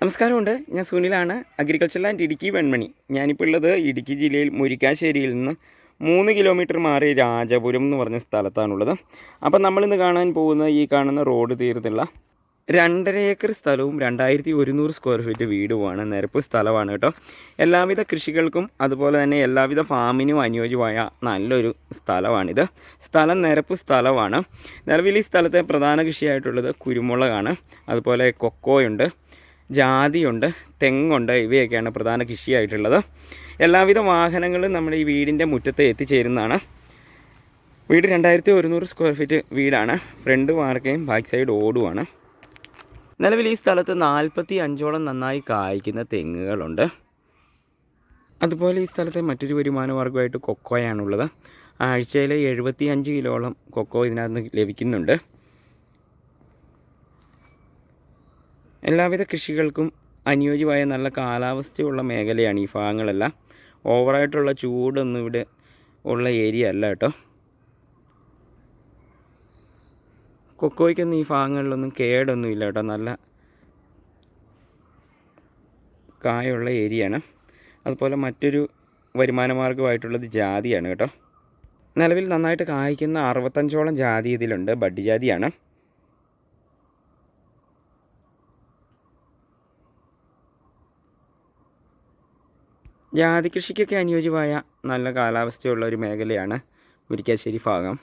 നമസ്കാരമുണ്ട്. ഞാൻ സുനിലാണ് അഗ്രികൾച്ചർ ലാൻഡ് ഇടുക്കി വെൺമണി. ഞാനിപ്പോൾ ഉള്ളത് ഇടുക്കി ജില്ലയിൽ മുരിക്കാശ്ശേരിയിൽ നിന്ന് മൂന്ന് കിലോമീറ്റർ മാറി രാജപുരം എന്ന് പറഞ്ഞ സ്ഥലത്താണുള്ളത്. അപ്പം നമ്മളിന്ന് കാണാൻ പോകുന്ന ഈ കാണുന്ന റോഡ് തീർത്തുള്ള രണ്ടര ഏക്കർ സ്ഥലവും രണ്ടായിരത്തി ഒരുന്നൂറ് സ്ക്വയർ ഫീറ്റ് വീടുമാണ്. നിരപ്പ് സ്ഥലമാണ് കേട്ടോ. എല്ലാവിധ കൃഷികൾക്കും അതുപോലെ തന്നെ എല്ലാവിധ ഫാമിനും അനുയോജ്യമായ നല്ലൊരു സ്ഥലമാണിത്. സ്ഥലം നിരപ്പ് സ്ഥലമാണ്. നിലവിൽ ഈ സ്ഥലത്തെ പ്രധാന കൃഷിയായിട്ടുള്ളത് കുരുമുളകാണ്. അതുപോലെ കൊക്കോയുണ്ട്. ജാതിയുണ്ട് തെങ്ങുണ്ട് ഇവയൊക്കെയാണ് പ്രധാന കൃഷിയായിട്ടുള്ളത്. എല്ലാവിധ വാഹനങ്ങളും നമ്മുടെ ഈ വീടിന്റെ മുറ്റത്ത് എത്തിച്ചേരുന്നതാണ്. വീട് രണ്ടായിരത്തി ഒരുന്നൂറ് സ്ക്വയർ ഫീറ്റ് വീടാണ്. ഫ്രണ്ട് വാർക്കയും ബാക്ക് സൈഡ് ഓടുമാണ് നിലവിൽ ഈ സ്ഥലത്ത് നാൽപ്പത്തി അഞ്ചോളം നന്നായി കായ്ക്കുന്ന തെങ്ങുകളുണ്ട്. അതുപോലെ ഈ സ്ഥലത്തെ മറ്റൊരു വരുമാന മാർഗമായിട്ട് കൊക്കോയാണുള്ളത്. ആഴ്ചയിൽ എഴുപത്തി അഞ്ച് കിലോളം കൊക്കോ ഇതിനകത്ത് ലഭിക്കുന്നുണ്ട്. എല്ലാവിധ കൃഷികൾക്കും അനുയോജ്യമായ നല്ല കാലാവസ്ഥയുള്ള മേഖലയാണ് ഈ ഭാഗങ്ങളെല്ലാം. ഓവറായിട്ടുള്ള ചൂടൊന്നും ഇവിടെ ഉള്ള ഏരിയ അല്ല കേട്ടോ. കൊക്കോയ്ക്കൊന്നും ഈ ഭാഗങ്ങളിലൊന്നും കേടൊന്നും ഇല്ല കേട്ടോ. നല്ല കായുള്ള ഏരിയയാണ്. അതുപോലെ മറ്റൊരു വരുമാന മാർഗമായിട്ടുള്ളത് ജാതിയാണ് കേട്ടോ. നിലവിൽ നന്നായിട്ട് കായ്ക്കുന്ന അറുപത്തഞ്ചോളം ജാതി ഇതിലുണ്ട്. ബഡ് ജാതിയാണ്. ജാതി കൃഷിക്കൊക്കെ അനുയോജ്യമായ നല്ല കാലാവസ്ഥയുള്ള ഒരു മേഖലയാണ് മുരിക്കാശ്ശേരി ഭാഗം.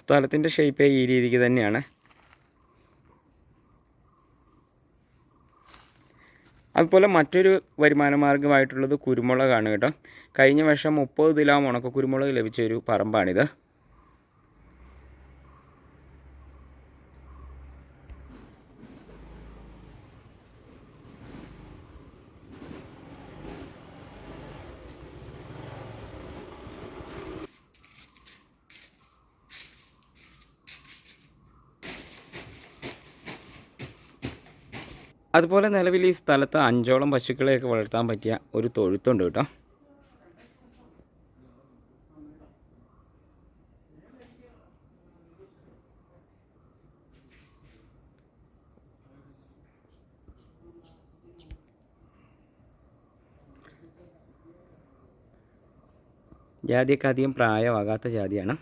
സ്ഥലത്തിന്റെ ഷേപ്പ് ഈ രീതിക്ക് തന്നെയാണ്. അതുപോലെ മറ്റൊരു വരുമാന മാർഗമായിട്ടുള്ളത് കുരുമുളകാണ് കേട്ടോ. കഴിഞ്ഞ വർഷം മുപ്പത് കിലോ ഉണക്ക കുരുമുളക് ലഭിച്ച ഒരു പറമ്പാണിത്. അതുപോലെ നിലവിൽ ഈ സ്ഥലത്ത് അഞ്ചോളം പശുക്കളെയൊക്കെ വളർത്താൻ പറ്റിയ ഒരു തൊഴുത്തുണ്ട് കേട്ടോ. ജാതിയൊക്കെ അധികം പ്രായമാകാത്ത ജാതിയാണ്.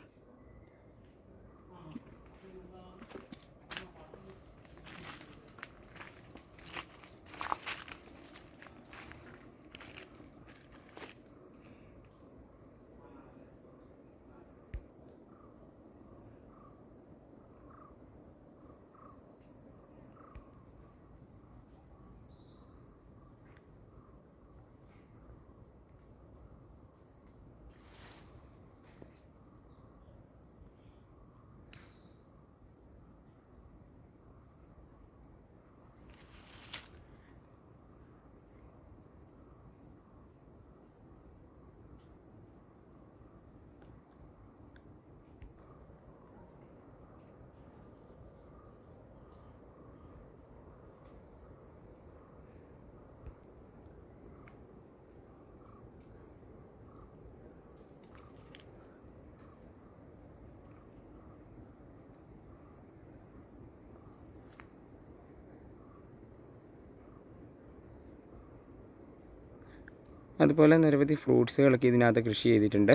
അതുപോലെ നിരവധി ഫ്രൂട്ട്സുകളൊക്കെ ഇതിനകത്ത് കൃഷി ചെയ്തിട്ടുണ്ട്.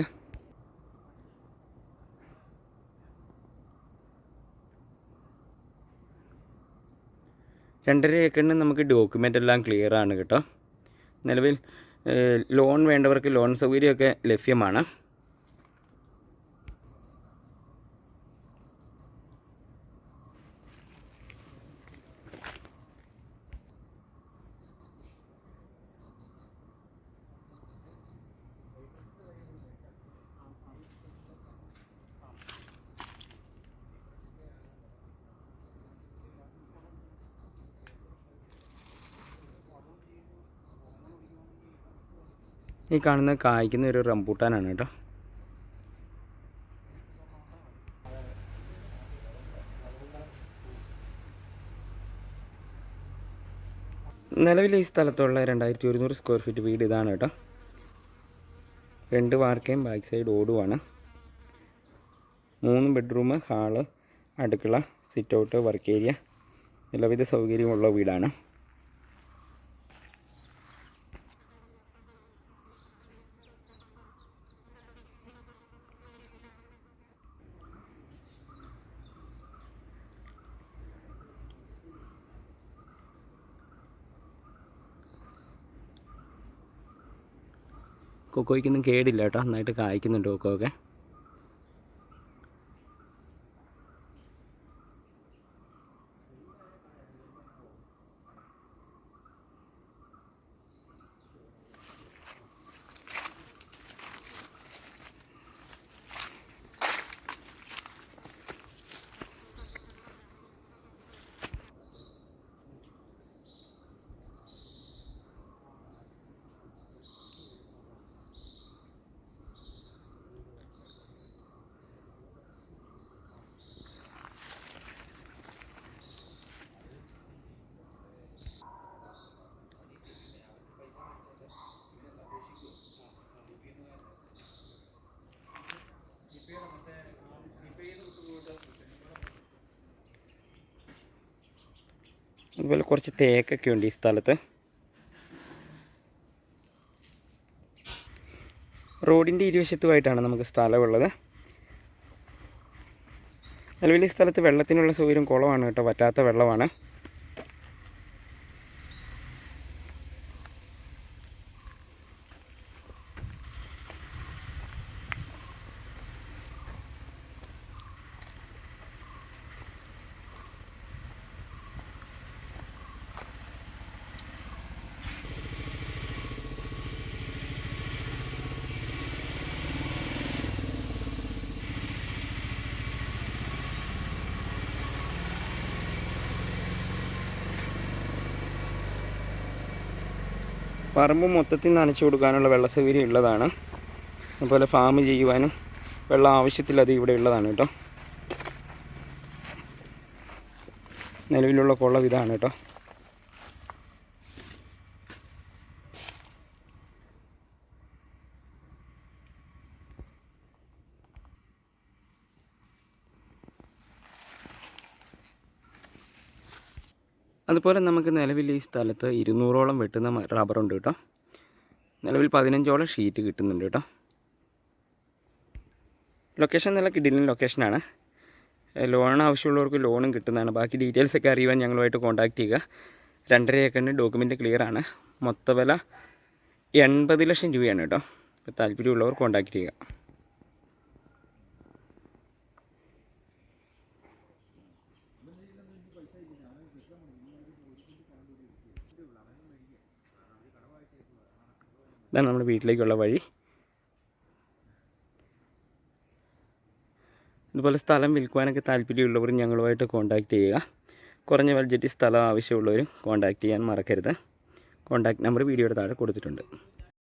രണ്ടര ഏക്കറിന് നമുക്ക് ഡോക്യുമെന്റ് എല്ലാം ക്ലിയർ ആണ് കേട്ടോ. നിലവിൽ ലോൺ വേണ്ടവർക്ക് ലോൺ സൗകര്യമൊക്കെ ലഭ്യമാണ്. ഈ കാണുന്ന കായ്ക്കുന്ന ഒരു റംബൂട്ടാനാണ് കേട്ടോ. നിലവിൽ ഈ സ്ഥലത്തുള്ള രണ്ടായിരത്തി ഒരുന്നൂറ് സ്ക്വയർ ഫീറ്റ് വീട് ഇതാണ് കേട്ടോ. രണ്ട് വാർക്കയും ബാക്ക് സൈഡ് ഓടുവാണ്. മൂന്ന് ബെഡ്റൂം ഹാൾ അടുക്കള സിറ്റ് ഔട്ട് വർക്ക് ഏരിയ എല്ലാവിധ സൗകര്യമുള്ള വീടാണ്. കൊക്കോയ്ക്കൊന്നും കേടില്ല കേട്ടോ. നന്നായിട്ട് കായ്ക്കുന്നുണ്ട് കൊക്കോ ഒക്കെ അതുപോലെ കുറച്ച് തേക്കൊക്കെ ഉണ്ട് ഈ സ്ഥലത്ത്. റോഡിന്റെ ഇരുവശത്തുമായിട്ടാണ് നമുക്ക് സ്ഥലമുള്ളത്. നിലവിൽ ഈ സ്ഥലത്ത് വെള്ളത്തിനുള്ള സൗകര്യം കുളമാണ് കേട്ടോ പറ്റാത്ത വെള്ളമാണ്. പറമ്പ് മൊത്തത്തിൽ നനച്ചു കൊടുക്കാനുള്ള വെള്ള സൗകര്യം ഉള്ളതാണ്. അതുപോലെ ഫാം ചെയ്യുവാനും വെള്ളം ആവശ്യത്തിൽ അത് ഇവിടെ ഉള്ളതാണ് കേട്ടോ. നിലവിലുള്ള കുളം ഇതാണ് കേട്ടോ. അതുപോലെ നമുക്ക് നിലവിൽ ഈ സ്ഥലത്ത് ഇരുന്നൂറോളം വെട്ടുന്ന റബ്ബറുണ്ട് കേട്ടോ. നിലവിൽ പതിനഞ്ചോളം ഷീറ്റ് കിട്ടുന്നുണ്ട് കേട്ടോ. ലൊക്കേഷൻ നല്ല കിടിലൻ ലൊക്കേഷനാണ് ലോൺ ആവശ്യമുള്ളവർക്ക് ലോണും കിട്ടുന്നതാണ്. ബാക്കി ഡീറ്റെയിൽസ് ഒക്കെ അറിയുവാൻ ഞങ്ങളുമായിട്ട് കോൺടാക്റ്റ് ചെയ്യുക. രണ്ടര ഏക്കറിന്റെ ഡോക്യുമെന്റ് ക്ലിയർ ആണ്. മൊത്തവില എൺപത് ലക്ഷം രൂപയാണ് കേട്ടോ. താല്പര്യമുള്ളവർ കോൺടാക്റ്റ് ചെയ്യുക. ഇതാണ് നമ്മുടെ വീട്ടിലേക്കുള്ള വഴി. ഇതുപോലെ സ്ഥലം വിൽക്കുവാനൊക്കെ താല്പര്യമുള്ളവർ ഞങ്ങളുമായിട്ട് കോൺടാക്റ്റ് ചെയ്യുക. കുറഞ്ഞ ബഡ്ജറ്റിൽ സ്ഥലം ആവശ്യമുള്ളവരും കോൺടാക്റ്റ് ചെയ്യാൻ മറക്കരുത്. കോൺടാക്റ്റ് നമ്പർ വീഡിയോയുടെ താഴെ കൊടുത്തിട്ടുണ്ട്.